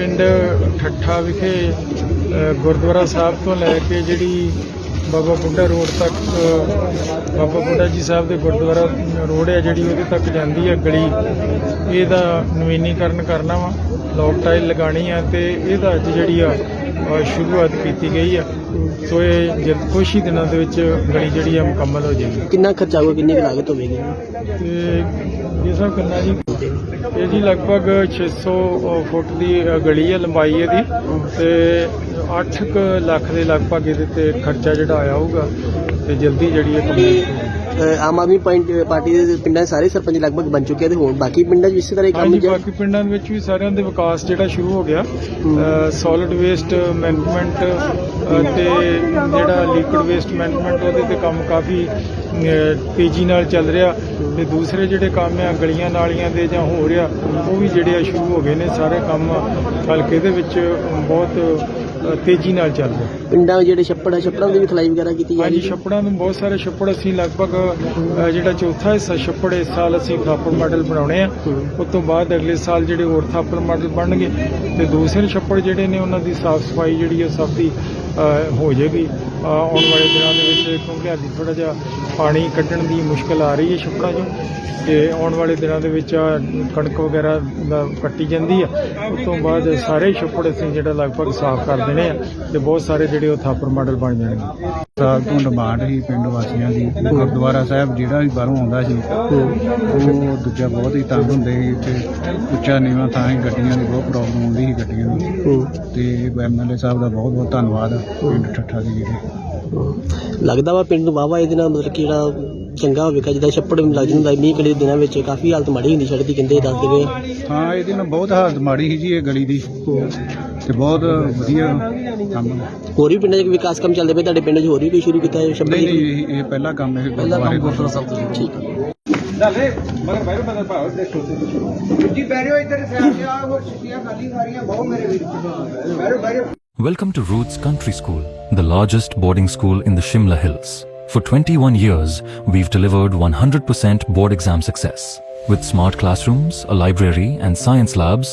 ਪਿੰਡ ਠੱਠਾ ਵਿਖੇ ਗੁਰਦੁਆਰਾ ਸਾਹਿਬ ਤੋਂ ਲੈ ਕੇ ਜਿਹੜੀ ਬਾਬਾ ਬੁੱਢਾ ਰੋਡ ਤੱਕ ਬਾਬਾ ਬੁੱਢਾ ਜੀ ਸਾਹਿਬ ਦੇ ਗੁਰਦੁਆਰਾ ਰੋਡ ਹੈ ਜਿਹੜੀ ਉਹਦੇ ਤੱਕ ਜਾਂਦੀ ਹੈ ਗਲੀ, ਇਹਦਾ ਨਵੀਨੀਕਰਨ ਕਰਨਾ ਵਾ ਲੋਕ ਟਾਈਲ ਲਗਾਣੀ ਆ ਤੇ ਇਹਦਾ ਅੱਜ ਜਿਹੜੀ ਆ ਸ਼ੁਰੂਆਤ ਕੀਤੀ ਗਈ ਆ। ਸੋ ਇਹ ਜਲਦ ਕੁਛ ਹੀ ਦਿਨਾਂ ਦੇ ਵਿੱਚ ਗਲੀ ਜਿਹੜੀ ਆ ਮੁਕੰਮਲ ਹੋ ਜਾਏਗੀ। ਕਿੰਨਾ ਖਰਚਾ ਹੋਊਗਾ ਕਿੰਨੀ ਕੁ ਲਾਗਤ ਹੋਵੇਗੀ? ਤੇ ਇਹ ਸਭ ਕਿੰਨਾ ਜੀ ਇਹ ਜੀ ਲਗਭਗ 600 ਫੁੱਟ ਦੀ ਗਲੀ ਹੈ ਲੰਬਾਈ ਇਹਦੀ। ਤੇ 8 ਲੱਖ ਦੇ ਲਗਭਗ ਇਹਦੇ ਤੇ ਖਰਚਾ ਜਿਹੜਾ ਆਇਆ ਹੋਊਗਾ। ਤੇ ਜਲਦੀ ਜਿਹੜੀ ਇਹ complete Aam Aadmi point party ਦੇ ਪਿੰਡਾਂ ਦੇ ਸਾਰੇ ਸਰਪੰਚ ਲਗਭਗ ਬਣ ਚੁੱਕੇ ਆ ਤੇ ਹੁਣ ਬਾਕੀ ਪਿੰਡਾਂ 'ਚ ਵੀ ਇਸੇ ਤਰ੍ਹਾਂ ਹੀ ਕੰਮ ਹਾਂਜੀ ਜਾ ਬਾਕੀ ਪਿੰਡਾਂ ਦੇ ਵਿੱਚ ਵੀ ਸਾਰਿਆਂ ਦੇ ਵਿਕਾਸ ਜਿਹੜਾ ਸ਼ੁਰੂ ਹੋ ਗਿਆ। ਸੋਲਿਡ ਵੇਸਟ ਮੈਨੇਜਮੈਂਟ ਤੇ ਜਿਹੜਾ ਲਿਕੁਇਡ ਵੇਸਟ ਮੈਨੇਜਮੈਂਟ ਉਹਦੇ ਤੇ ਕੰਮ ਕਾਫੀ ਤੇਜ਼ੀ ਨਾਲ ਚੱਲ ਰਿਹਾ। ਤੇ ਦੂਸਰੇ ਜਿਹੜੇ ਕੰਮ ਆ ਗਲੀਆਂ ਨਾਲੀਆਂ ਦੇ ਜਾਂ ਹੋ ਰਿਹਾ ਉਹ ਵੀ ਜਿਹੜੇ ਆ ਸ਼ੁਰੂ ਹੋ ਗਏ ਨੇ। ਸਾਰੇ ਕੰਮ ਹਲਕੇ ਦੇ ਵਿੱਚ ਬਹੁਤ ਅ, ਤੇਜ਼ੀ ਨਾਲ ਚੱਲ ਰਿਹਾ। ਪਿੰਡਾਂ ਜਿਹੜੇ ਛੱਪੜ ਆ ਛੱਪੜਾਂ ਦੀ ਵੀ ਖਲਾਈ ਵਗੈਰਾ ਕੀਤੀ ਜਾ ਹਾਂਜੀ ਰਹੀ ਹੈ? ਛੱਪੜਾਂ ਨੂੰ ਬਹੁਤ ਸਾਰੇ ਛੱਪੜ ਅਸੀਂ ਲਗਭਗ ਅ, ਜਿਹੜਾ ਚੌਥਾ ਹਿੱਸਾ ਛੱਪੜ ਇਸ ਸਾਲ ਅਸੀਂ ਥਾਪਰ ਮਾਡਲ ਬਣਾਉਣੇ ਆ। ਹੂੰ। ਉਸ ਤੋਂ ਬਾਅਦ ਅਗਲੇ ਸਾਲ ਜਿਹੜੇ ਹੋਰ ਥਾਪਰ ਮਾਡਲ ਬਣਨਗੇ ਤੇ ਦੂਸਰੇ ਛੱਪੜ ਜਿਹੜੇ ਨੇ ਉਹਨਾਂ ਦੀ ਸਾਫ਼ ਸਫ਼ਾਈ ਜਿਹੜੀ ਉਹ ਸਭ ਦੀ ਹੋ ਜਾਏਗੀ। ਆਉਣ ਵਾਲੇ ਦਿਨਾਂ ਦੇ ਵਿੱਚ ਕਿਉਂਕਿ ਅੱਜ ਥੋੜਾ ਜਿਹਾ ਪਾਣੀ ਕੱਢਣ ਦੀ ਮੁਸ਼ਕਲ ਆ ਰਹੀ ਹੈ ਛੱਪੜਾਂ 'ਚੋਂ। ਤੇ ਆਉਣ ਵਾਲੇ ਦਿਨਾਂ ਦੇ ਵਿੱਚ ਕਣਕ ਵਗੈਰਾ ਦਾ ਕੱਟੀ ਜਾਂਦੀ ਆ। ਉਸ ਤੋਂ ਬਾਅਦ ਸਾਰੇ ਛੱਪੜ ਅਸੀਂ ਜਿਹੜਾ ਲਗਭਗ ਸਾਫ਼ ਕਰ ਦੇਣੇ ਆ ਤੇ ਬਹੁਤ ਸਾਰੇ ਜਿਹੜੇ ਉਹ ਥਾਪਰ ਮਾਡਲ ਬਣ ਜਾਣਗੇ। ਸਾਲ ਤੋਂ ਡਿਮਾਂਡ ਸੀ ਪਿੰਡ ਵਾਸੀਆਂ ਦੀ ਗੁਰਦੁਆਰਾ ਸਾਹਿਬ ਜਿਹੜਾ ਵੀ ਬਾਹਰੋਂ ਆਉਂਦਾ ਸੀ ਉਹ ਦੂਜਾ ਬਹੁਤ ਹੀ ਤੰਗ ਹੁੰਦੇ ਸੀ ਇੱਥੇ ਉੱਚਾ ਨੀਵਾਂ ਥਾਂ ਸੀ ਗੱਡੀਆਂ ਦੀ ਬਹੁਤ ਪ੍ਰੋਬਲਮ ਆਉਂਦੀ ਸੀ ਗੱਡੀਆਂ ਦੀ ਹੂੰ। ਤੇ ਐਮਐਲਏ ਸਾਹਿਬ ਦਾ ਬਹੁਤ ਬਹੁਤ ਧੰਨਵਾਦ ਪਿੰਡ ਠੱਠਾ ਦੀ ਜਿਹੜੇ ਹੂੰ। ਲੱਗਦਾ ਵਾ ਪਿੰਡ ਵਾਵਾ ਇਹਦੇ ਨਾਲ ਮਤਲਬ ਕਿ ਜਿਹੜਾ ਚੰਗਾ ਹੋਵੇਗਾ ਜਿੱਦਾਂ ਛੱਪੜ ਲੱਗ ਜਾਂਦਾ ਮੀਂਹ ਕਲੇ ਦਿਨਾਂ ਵਿੱਚ ਕਾਫੀ ਹਾਲਤ ਮਾੜੀ ਹੁੰਦੀ ਸੜਕ ਦੀ ਕਹਿੰਦੇ ਦੱਸ ਦੇਵੇ ਹਾਂ ਇਹਦੇ ਨਾਲ ਬਹੁਤ ਹਾਲਤ ਮਾੜੀ ਸੀ ਜੀ ਇਹ ਗਲੀ ਦੀ ਤੇ ਬਹੁਤ ਵਧੀਆ ਕੰਮ ਹੋਰ ਵੀ ਪਿੰਡਾਂ 'ਚ ਵਿਕਾਸ ਕੰਮ ਚੱਲਦੇ ਪਏ ਤੁਹਾਡੇ ਪਿੰਡ 'ਚ ਹੋਰ ਵੀ ਕੋਈ ਸ਼ੁਰੂ ਕੀਤਾ ਹੈ ਛੱਪੜ ਨਹੀਂ ਨਹੀਂ ਇਹ- ਇਹ ਪਹਿਲਾ ਕੰਮ ਇਹ ਗੁਰਦੁਆਰੇ ਦਾ ਠੀਕ ਹੈ ਜੀ ਬੈਰਿਓ ਇੱਧਰ ਸਾਈਡ ਤੇ ਆ ਹੋਰ ਛੁੱਟੀਆਂ ਖਾਲੀ ਸਾਰੀਆਂ ਬਹੁਤ ਮੇਰੇ ਵੀਰ ਬੈਰਿਓ ਬੈਰਿਓ Welcome to Roots Country School, the largest boarding school in the Shimla Hills. For 21 years, we've delivered 100% board exam success. With smart classrooms, a library, and science labs,